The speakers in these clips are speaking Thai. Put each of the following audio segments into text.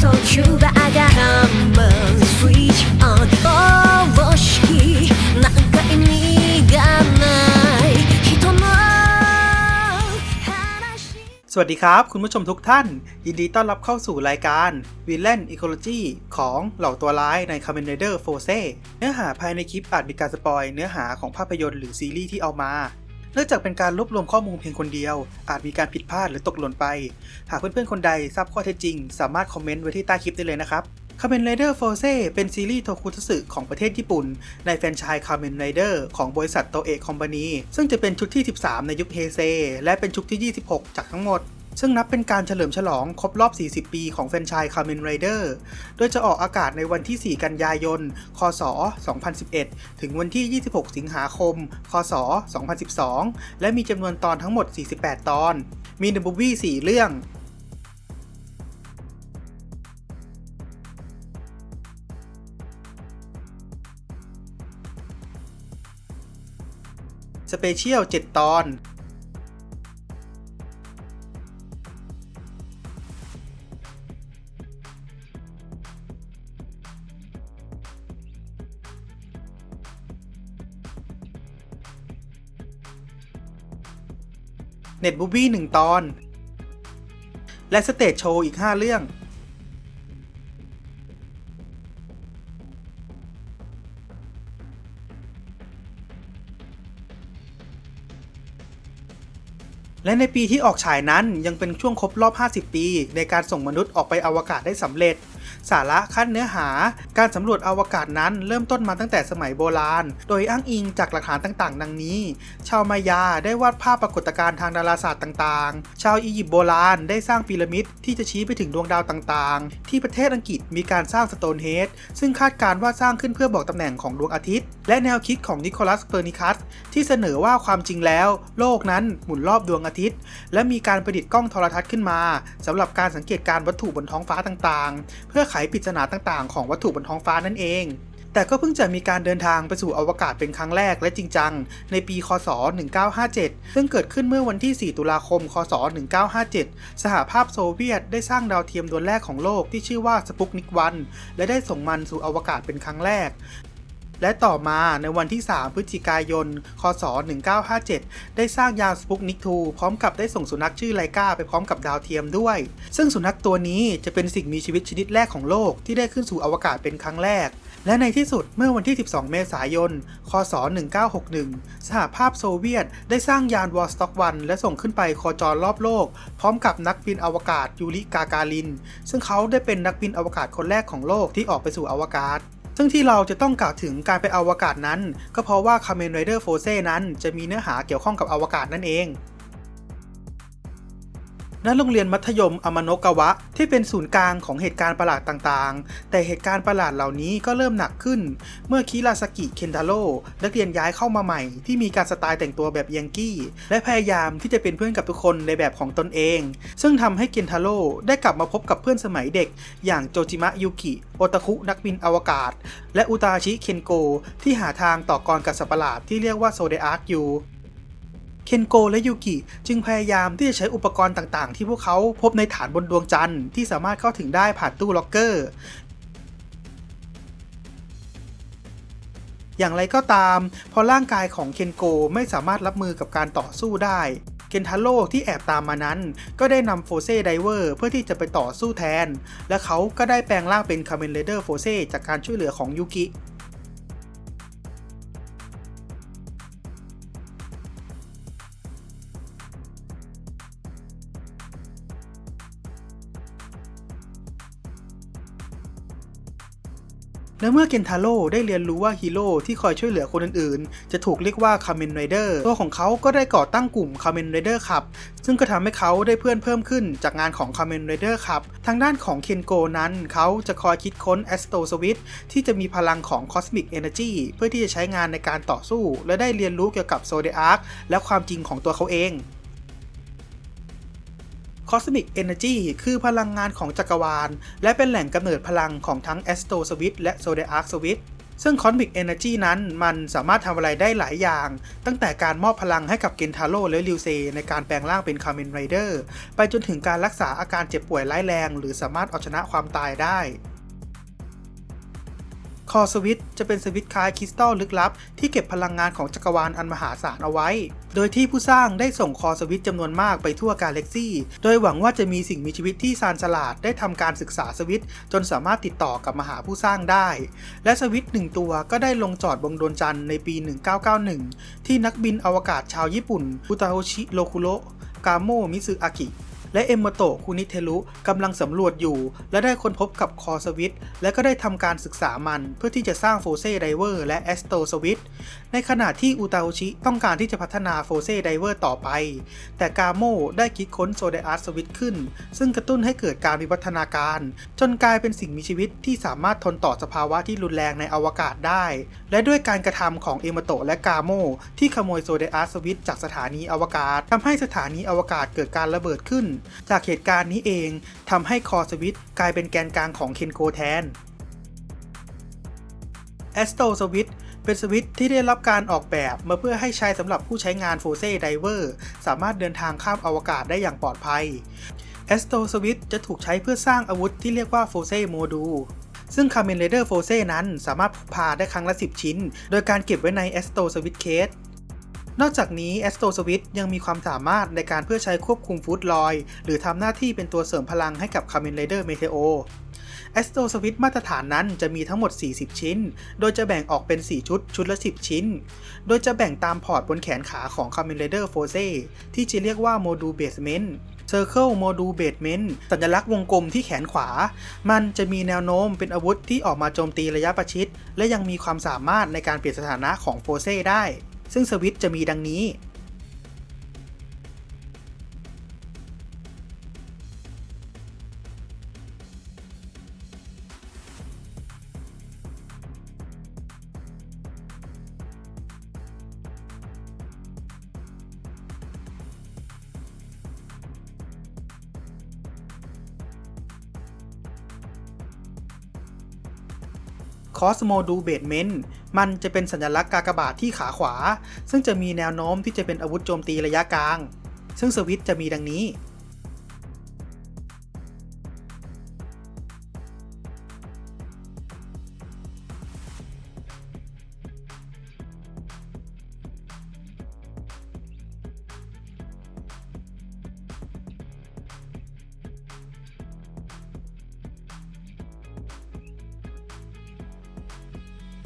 速球が上がハンマースイッチオン方式なんか意味がない人の話 สวัสดีครับ คุณผู้ชมทุกท่าน ยินดีต้อนรับเข้าสู่รายการ Villain Ecology ของเหล่าตัวร้ายใน Kamen Rider f o r c e เนื้อหาภายในคลิปอาจมีการสปอยเนื้อหาของภาพยนตร์หรือซีรีส์ที่เอามา เนื่องจากเป็นการรวบรวมข้อมูลเพียงคนเดียว อาจมีการผิดพลาดหรือตกหล่นไป หากเพื่อนๆคนใดทราบข้อเท็จจริง สามารถคอมเมนต์ไว้ที่ใต้คลิปได้เลยนะครับคาเมนไรเดอร์โฟเซเป็นซีรีส์โทคุทัสึของประเทศญี่ปุ่น ในแฟรนไชส์ Kamen Rider ของบริษัทโตเอะคอมพานีซึ่งจะเป็นชุดที่ 13 ในยุคเฮเซและเป็นชุดที่ 26 จากทั้งหมด ซึ่งนับเป็นการเฉลิมฉลองครบรอบ 40 ปีของแฟรนไชส์ Kamen Rider โดยจะออกอากาศในวันที่ 4 กันยายน คศ 2011 ถึงวันที่ 26 สิงหาคม คศ 2012 และมีจำนวนตอนทั้งหมด 48 ตอน มีเดบูบี้4เรื่องสเปเชียล 7 ตอน เน็ตบูบี้หนึ่งตอน และสเตจโชว์อีก 5 เรื่อง และในปีที่ออกฉายนั้นยังเป็นช่วงครบรอบ 50 ปี ในการส่งมนุษย์ออกไปอวกาศได้สำเร็จ สาระขั้นเนื้อหา การสำรวจอวกาศนั้นเริ่มต้นมาตั้งแต่สมัยโบราณ โดยอ้างอิงจากหลักฐานต่างๆ ดังนี้ ชาวมายาได้วาดภาพปรากฏการณ์ทางดาราศาสตร์ต่างๆ ชาวอียิปต์โบราณได้สร้างพีระมิดที่จะชี้ไปถึงดวงดาวต่างๆ ที่ประเทศอังกฤษมีการสร้างสโตนเฮดซึ่งคาดการณ์ว่าสร้างขึ้นเพื่อบอกตำแหน่งของดวงอาทิตย์ และแนวคิดของนิโคลัส เปอร์นิคัส ที่เสนอว่าความจริงแล้ว โลกนั้นหมุนรอบดวงอาทิตย์ และมีการประดิษฐ์กล้องโทรทัศน์ขึ้นมาสำหรับการสังเกตการวัตถุบนท้องฟ้าต่างๆเพื่อไขปริศนาต่างๆ ของวัตถุบนท้องฟ้านั่นเอง แต่ก็เพิ่งจะมีการเดินทางไปสู่อวกาศเป็นครั้งแรกและจริงจัง ในปี คศ 1957 ซึ่งเกิดขึ้นเมื่อวันที่ 4 ตุลาคม คศ 1957 สหภาพโซเวียตได้สร้างดาวเทียมดวงแรกของโลกที่ชื่อว่าสปุกนิกวัน และได้ส่งมันสู่อวกาศเป็นครั้งแรก และต่อมาในวันที่ 3 พฤศจิกายน คศ 1957 ได้สร้างยานสปุกนิก2พร้อมกับได้ส่งสุนัขชื่อไลกาไปพร้อมกับดาวเทียมด้วย ซึ่งสุนัขตัวนี้จะเป็นสิ่งมีชีวิตชนิดแรกของโลกที่ได้ขึ้นสู่อวกาศเป็นครั้งแรก และในที่สุดเมื่อวันที่ 12 เมษายน คศ 1961 สหภาพโซเวียต ได้สร้างยานวอลสต็อกวันและส่งขึ้นไปโคจรรอบโลก พร้อมกับนักบินอวกาศยูริกาการิน ซึ่งเขาได้เป็นนักบินอวกาศคนแรกของโลกที่ออกไปสู่อวกาศ ซึ่งที่เราจะต้องกล่าวถึงการไปอวกาศนั้น ก็เพราะว่า Kamen Rider f o r c e นั้นจะมีเนื้อหาเกี่ยวข้องกับอวกาศนั่นเอง ณโรงเรียนมัธยมอมานกาวะ ที่เป็นศูนย์กลางของเหตุการณ์ประหลาดต่างๆ แต่เหตุการณ์ประหลาดเหล่านี้ก็เริ่มหนักขึ้น เมื่อคิราสกิเคนทาโร่นักเรียนย้ายเข้ามาใหม่ ที่มีการสไตล์แต่งตัวแบบยังกี้ และพยายามที่จะเป็นเพื่อนกับทุกคนในแบบของตนเอง ซึ่งทำให้เคนทาโร่ได้กลับมาพบกับเพื่อนสมัยเด็ก อย่างโจจิมะยุกิโอตาคุนักบินอวกาศ และอุตาชิเคนโก ที่หาทางต่อกรกับสัปหลาดที่เรียกว่าโซเดอาร์กอยู่ คนโกและยูกิจึงพยายามที่จะใช้อุปกรณ์ต่างๆ ที่พวกเขาพบในฐานบนดวงจันทร์ที่สามารถเข้าถึงได้ผ่านตู้ล็อกเกอร์อย่างไรก็ตาม พอร่างกายของเคนโกไม่สามารถรับมือกับการต่อสู้ได้ เคนทาโร่ที่แอบตามมานั้น ก็ได้นำโฟเซ่ไดเวอร์เพื่อที่จะไปต่อสู้แทน และเขาก็ได้แปลงร่างเป็นคาเมนเรเดอร์โฟเซ่จากการช่วยเหลือของยูกิ และเมื่อเคนทาโร่ได้เรียนรู้ว่าฮีโร่ที่คอยช่วยเหลือคนอื่นๆ จะถูกเรียกว่าคา m มนไรเดอร์ตัวของเขาก็ได้ก่อตั้งกลุ่มคา m มนไรเดอร์ขับ ซึ่งก็ทำให้เขาได้เพื่อนเพิ่มขึ้นจากงานของคา m มนไรเดอร์ขับ ทางด้านของเคนโกนั้นเขาจะคอยคิดค้นแอสโตสวิตที่จะมีพลังของคอสมิกเอเนจีเพื่อที่จะใช้งานในการต่อสู้ และได้เรียนรู้เกี่ยวกับโซเดอาร์คและความจริงของตัวเขาเอง Cosmic Energy คือพลังงานของจักรวาล และเป็นแหล่งกำเนิดพลังของทั้ง Astro Switch และ Zodiac Switch ซึ่ง Cosmic Energy นั้นมันสามารถทำอะไรได้หลายอย่าง ตั้งแต่การมอบพลังให้กับเกนทาโร่และลิวเซในการแปลงร่างเป็นคาร์เมนไรเดอร์ไปจนถึงการรักษาอาการเจ็บป่วยร้ายแรง หรือสามารถเอาชนะความตายได้ คอสวิตจะเป็นสวิตคล้ายคริสตัลลึกลับ ที่เก็บพลังงานของจักรวาลอันมหาศาลเอาไว้ โดยที่ผู้สร้างได้ส่งคอสวิตจำนวนมากไปทั่วกาแล็กซี่ โดยหวังว่าจะมีสิ่งมีชีวิตที่ซานฉลาดได้ทำการศึกษาสวิตจนสามารถติดต่อกับมหาผู้สร้างได้ และสวิตหนึ่งตัวก็ได้ลงจอดบนดวงจันทร์ในปี 1991 ที่นักบินอวกาศชาวญี่ปุ่นอุตาโฮชิโรคุโระกาโมมิซึอากิ และเอมโมโตะคุนิเทรุกำลังสำรวจอยู่ และได้ค้นพบกับคอสวิตและก็ได้ทำการศึกษามันเพื่อที่จะสร้างโฟเซไดเวอร์และแอสโตสวิตในขณะที่อุตาโอชิต้องการที่จะพัฒนาโฟเซไดเวอร์ต่อไป แต่กาโมได้คิดค้นโซเดอาร์สวิตขึ้น ซึ่งกระตุ้นให้เกิดการวิวัฒนาการ จนกลายเป็นสิ่งมีชีวิตที่สามารถทนต่อสภาวะที่รุนแรงในอวกาศได้ และด้วยการกระทำของเอมโตะและกาโมที่ขโมยโซเดอาร์สวิตจากสถานีอวกาศทำให้สถานีอวกาศเกิดการระเบิดขึ้นจากเหตุการณ์นี้เองทำให้คอสวิตกลายเป็นแกนกลางของเคนโกแทนแอสโตสวิตเป็นสวิตที่ได้รับการออกแบบมาเพื่อให้ใช้สำหรับผู้ใช้งานโฟเซ่ไดเวอร์สามารถเดินทางข้ามอวกาศได้อย่างปลอดภัยแอสโตสวิตจะถูกใช้เพื่อสร้างอาวุธที่เรียกว่าโฟเซ่โมดูลซึ่งคา m เมนเ r เดอร์โฟเซ่นั้นสามารถพกพาได้ครั้งละ 10 ชิ้น โดยการเก็บไว้ในแอสโตสวิตเคส นอกจากนี้แอสโตสวิตยังมีความสามารถในการเพื่อใช้ควบคุมฟูดลอย หรือทำหน้าที่เป็นตัวเสริมพลังให้กับคา m เมน r เดอร์เมเทโอแอสโตสวิตมาตรฐานนั้นจะมีทั้งหมด 40 ชิ้น โดยจะแบ่งออกเป็น 4 ชุด ชุดละ 10 ชิ้น โดยจะแบ่งตามพอร์ตบนแขนขาของ c o m m a n d e r f o r c e ที่จะเรียกว่า Module Basement Circle Module Basement สัญลักษณ์วงกลมที่แขนขวา มันจะมีแนวโน้มเป็นอาวุธที่ออกมาโจมตีระยะประชิด และยังมีความสามารถในการเปลี่ยนสถานะของ f o r c e ได้ ซึ่งสวิตจะมีดังนี้คอสโมดูเบดเมน มันจะเป็นสัญลักษณ์กากบาทที่ขาขวา ซึ่งจะมีแนวโน้มที่จะเป็นอาวุธโจมตีระยะกลาง ซึ่งสวิตจะมีดังนี้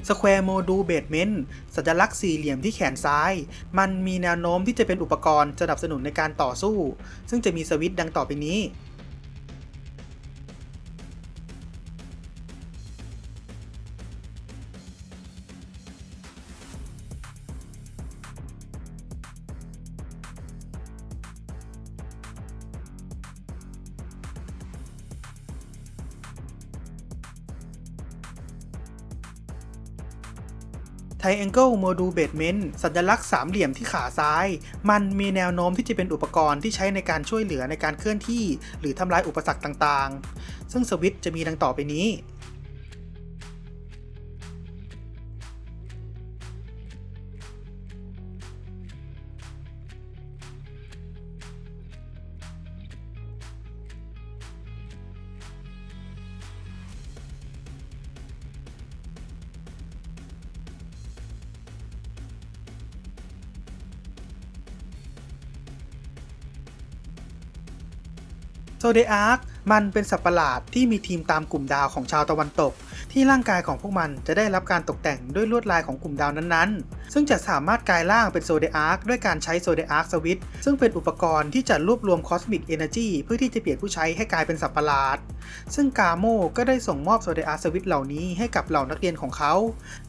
Square Module Basement สัญลักษณ์สี่เหลี่ยมที่แขนซ้าย มันมีแนวโน้มที่จะเป็นอุปกรณ์สนับสนุนในการต่อสู้ ซึ่งจะมีสวิตช์ดังต่อไปนี้ Triangle Module Basement สัญลักษณ์สามเหลี่ยมที่ขาซ้าย มันมีแนวโน้มที่จะเป็นอุปกรณ์ที่ใช้ในการช่วยเหลือในการเคลื่อนที่ หรือทำลายอุปสรรคต่างๆ ซึ่งสวิตช์จะมีดังต่อไปนี้ โซเดอาร์คมันเป็นสัตว์ประหลาดที่มีทีมตามกลุ่มดาวของชาวตะวันตก ที่ร่างกายของพวกมันจะได้รับการตกแต่งด้วยลวดลายของกลุ่มดาวนั้นๆ ซึ่งจะสามารถกลายร่างเป็นโซเดอาร์คด้วยการใช้โซเดอาร์คสวิตซึ่งเป็นอุปกรณ์ที่จะรวบรวมคอสมิกเอเนจีเพื่อที่จะเปลี่ยนผู้ใช้ให้กลายเป็นสัตว์ประหลาด ซึ่งกาโมก็ได้ส่งมอบโซเดอาร์คสวิตเหล่านี้ให้กับเหล่านักเรียนของเขา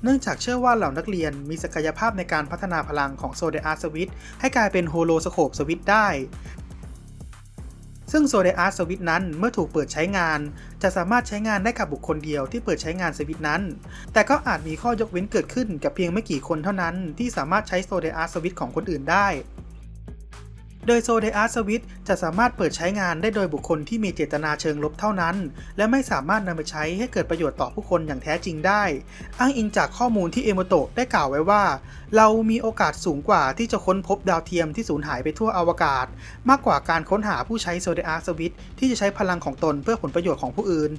เนื่องจากเชื่อว่าเหล่านักเรียนมีศักยภาพในการพัฒนาพลังของโซเดอาร์คสวิตให้กลายเป็นโฮโลสโคปสวิตได้ ซึ่งโซเดอาร์สวิตนั้นเมื่อถูกเปิดใช้งาน จะสามารถใช้งานได้กับบุคคลเดียวที่เปิดใช้งานสวิตนั้น แต่ก็อาจมีข้อยกเว้นเกิดขึ้นกับเพียงไม่กี่คนเท่านั้นที่สามารถใช้โซเดอาร์สวิตของคนอื่นได้ โดยโซเดอาร์สวิตจะสามารถเปิดใช้งานได้โดยบุคคลที่มีเจตนาเชิงลบเท่านั้น และไม่สามารถนำไปใช้ให้เกิดประโยชน์ต่อผู้คนอย่างแท้จริงได้ อ้างอิงจากข้อมูลที่เอโมโตะได้กล่าวไว้ว่า เรามีโอกาสสูงกว่าที่จะค้นพบดาวเทียมที่สูญหายไปทั่วอวกาศ มากกว่าการค้นหาผู้ใช้โซเดอาร์สวิตที่จะใช้พลังของตนเพื่อผลประโยชน์ของผู้อื่น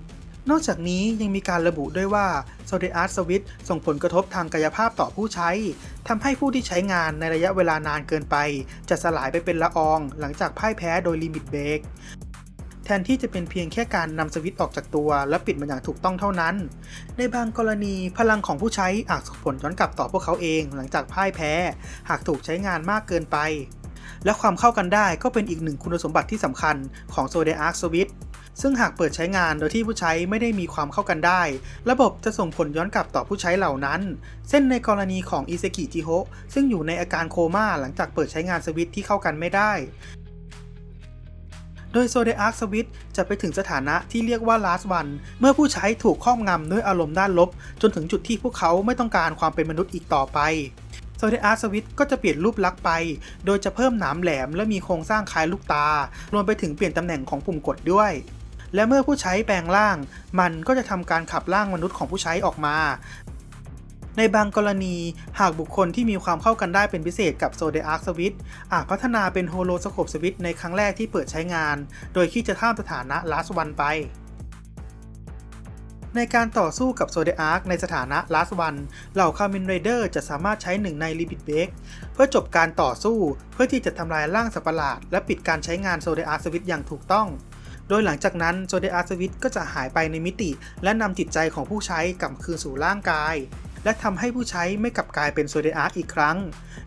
นอกจากนี้ยังมีการระบุด้วยว่าโซเดอาร์สวิตส่งผลกระทบทางกายภาพต่อผู้ใช้ทำให้ผู้ที่ใช้งานในระยะเวลานานเกินไป จะสลายไปเป็นละออง หลังจากพ่ายแพ้โดยลิมิตเบรกแทนที่จะเป็นเพียงแค่การนำสวิตช์ออกจากตัว และปิดมันอย่างถูกต้องเท่านั้น ในบางกรณีพลังของผู้ใช้อาจส่งผลย้อนกลับต่อพวกเขาเอง หลังจากพ่ายแพ้ หากถูกใช้งานมากเกินไป และความเข้ากันได้ก็เป็นอีกหนึ่งคุณสมบัติที่สำคัญของ z o d i a c Switch ซึ่งหากเปิดใช้งานโดยที่ผู้ใช้ไม่ได้มีความเข้ากันได้ ระบบจะส่งผลย้อนกลับต่อผู้ใช้เหล่านั้น เช่นในกรณีของอิเซกิจิโฮซึ่งอยู่ในอาการโคม่าหลังจากเปิดใช้งานสวิตช์ที่เข้ากันไม่ได้ โดย z o d i a c Switch จะไปถึงสถานะที่เรียกว่า last one เมื่อผู้ใช้ถูกครอบงำด้วยอารมณ์ด้านลบ จนถึงจุดที่พวกเขาไม่ต้องการความเป็นมนุษย์อีกต่อไปโซเดอาร์สวิตก็จะเปลี่ยนรูปลักษณ์ไป โดยจะเพิ่มหนามแหลมและมีโครงสร้างคล้ายลูกตา รวมไปถึงเปลี่ยนตำแหน่งของปุ่มกดด้วย และเมื่อผู้ใช้แปลงร่าง มันก็จะทำการขับร่างมนุษย์ของผู้ใช้ออกมา ในบางกรณีหากบุคคลที่มีความเข้ากันได้เป็นพิเศษกับ z o d i a c Switch อาจพัฒนาเป็น Holoscope Switch ในครั้งแรกที่เปิดใช้งาน โดยคิดจะข้ามสถานะ Last One ไปในการต่อสู้กับโซเดอาร์ในสถานะ Last One เหล่าคามินไรเดอร์จะสามารถใช้หนึ่งในลิบิ t เบ k เพื่อจบการต่อสู้เพื่อที่จะทำลายร่างสัปะหลาด และปิดการใช้งานโซเดอาร์สวิตอย่างถูกต้อง โดยหลังจากนั้นโซเดอาสวิตก็จะหายไปในมิติ และนำจิตใจของผู้ใช้กลับคืนสู่ร่างกาย และทำให้ผู้ใช้ไม่กลับกลายเป็นโซเดอาร์อีกครั้ง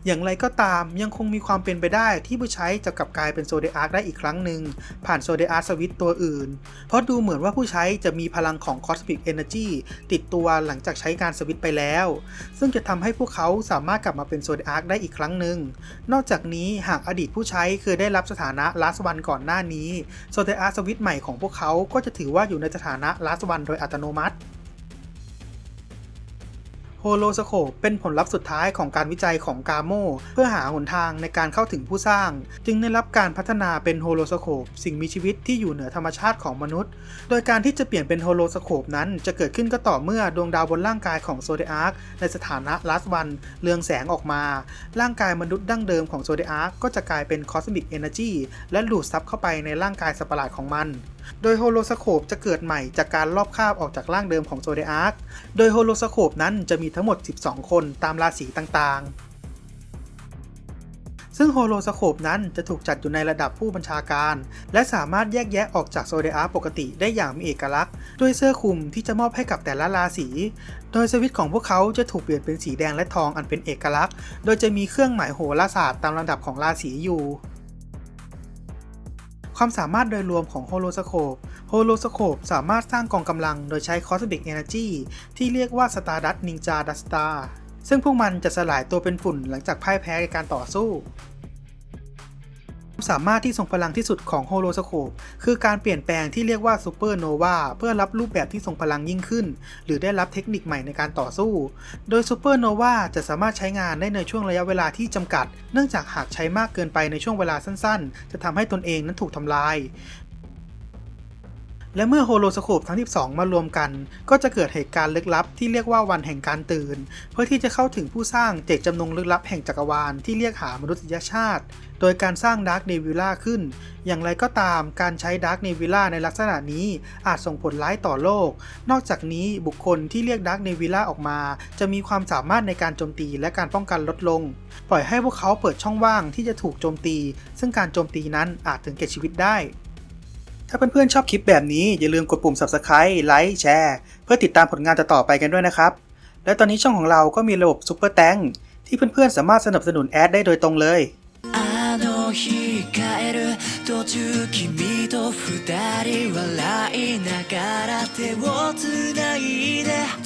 อย่างไรก็ตามยังคงมีความเป็นไปได้ที่ผู้ใช้จะกลับกลายเป็นโซเดอาร์ได้อีกครั้งหนึ่ง ผ่านโซเดอาร์สวิตตัวอื่น เพราะดูเหมือนว่าผู้ใช้จะมีพลังของ Cosmic Energy ติดตัวหลังจากใช้การสวิตไปแล้ว ซึ่งจะทำให้พวกเขาสามารถกลับมาเป็นโซเดอาร์ได้อีกครั้งหนึ่ง นอกจากนี้หากอดีตผู้ใช้เคยได้รับสถานะ Last One ก่อนหน้านี้โซเดอาร์สวิตใหม่ของพวกเขาก็จะถือว่าอยู่ในสถานะ Last One โดยอัตโนมัติ โฮโลสโคปเป็นผลลัพธ์สุดท้ายของการวิจัยของกาโมเพื่อหาหนทางในการเข้าถึงผู้สร้าง จึงได้รับการพัฒนาเป็นโฮโลสโคปสิ่งมีชีวิตที่อยู่เหนือธรรมชาติของมนุษย์ โดยการที่จะเปลี่ยนเป็นโฮโลสโคปนั้นจะเกิดขึ้นก็ต่อเมื่อดวงดาวบนร่างกายของโซเดอาร์กในสถานะลาสวันเรืองแสงออกมา ร่างกายมนุษย์ดั้งเดิมของโซเดอาร์กก็จะกลายเป็นคอสมิกเอเนอร์จีและหลูดซับเข้าไปในร่างกายสัตว์ประหลาดของมันโดยโฮโลสโคปจะเกิดใหม่จากการลอบคาบออกจากร่างเดิมของโซเดอาร์กโดยโฮโลสโคปนั้นจะมีทั้งหมด 12 คนตามราศีต่างๆ ซึ่งโฮโลสโคปนั้นจะถูกจัดอยู่ในระดับผู้บัญชาการ และสามารถแยกแยะออกจากโซเดอาร์ปกติได้อย่างมีเอกลักษณ์ ด้วยเสื้อคลุมที่จะมอบให้กับแต่ละราศี โดยสวิตของพวกเขาจะถูกเปลี่ยนเป็นสีแดงและทองอันเป็นเอกลักษณ์ โดยจะมีเครื่องหมายโหราศาสตร์ตามลำดับของราศีอยู่ ความสามารถโดยรวมของโฮโลสโคปโฮโลสโคปสามารถสร้างกองกำลังโดยใช้คอส m i c Energy ที่เรียกว่า Stardust Ninja Duster ซึ่งพวกมันจะสลายตัวเป็นฝุ่นหลังจากพ่ายแพ้ในการต่อสู้ สามารถที่ทรงพลังที่สุดของโฮโลสโคปคือการเปลี่ยนแปลงที่เรียกว่าซูเปอร์โนวาเพื่อรับรูปแบบที่ทรงพลังยิ่งขึ้น หรือได้รับเทคนิคใหม่ในการต่อสู้ โดยซูเปอร์โนวาจะสามารถใช้งานได้ในช่วงระยะเวลาที่จำกัด เนื่องจากหากใช้มากเกินไปในช่วงเวลาสั้นๆ จะทำให้ตนเองนั้นถูกทำลาย และเมื่อโฮโลสโคปทั้ง 12 มารวมกัน ก็จะเกิดเหตุการณ์ลึกลับที่เรียกว่าวันแห่งการตื่น เพื่อที่จะเข้าถึงผู้สร้างเจตจำนงลึกลับแห่งจักรวาลที่เรียกหามนุษยชาติ โดยการสร้างดาร์กเนวิล่าขึ้น อย่างไรก็ตามการใช้ดาร์กเนวิล่าในลักษณะนี้อาจส่งผลร้ายต่อโลก นอกจากนี้บุคคลที่เรียกดาร์กเนวิล่าออกมา จะมีความสามารถในการโจมตีและการป้องกันลดลง ปล่อยให้พวกเขาเปิดช่องว่างที่จะถูกโจมตี ซึ่งการโจมตีนั้นอาจถึงแก่ชีวิตได้ ถ้าเพื่อนๆชอบคลิปแบบนี้อย่าลืมกดปุ่ม subscribe ไลค์แชร์เพื่อติดตามผลงานต่อๆไปกันด้วยนะครับ และตอนนี้ช่องของเราก็มีระบบซุปเปอร์แตงที่เพื่อนๆสามารถสนับสนุนแอดได้โดยตรงเลย途中君と二人笑いながら手をついで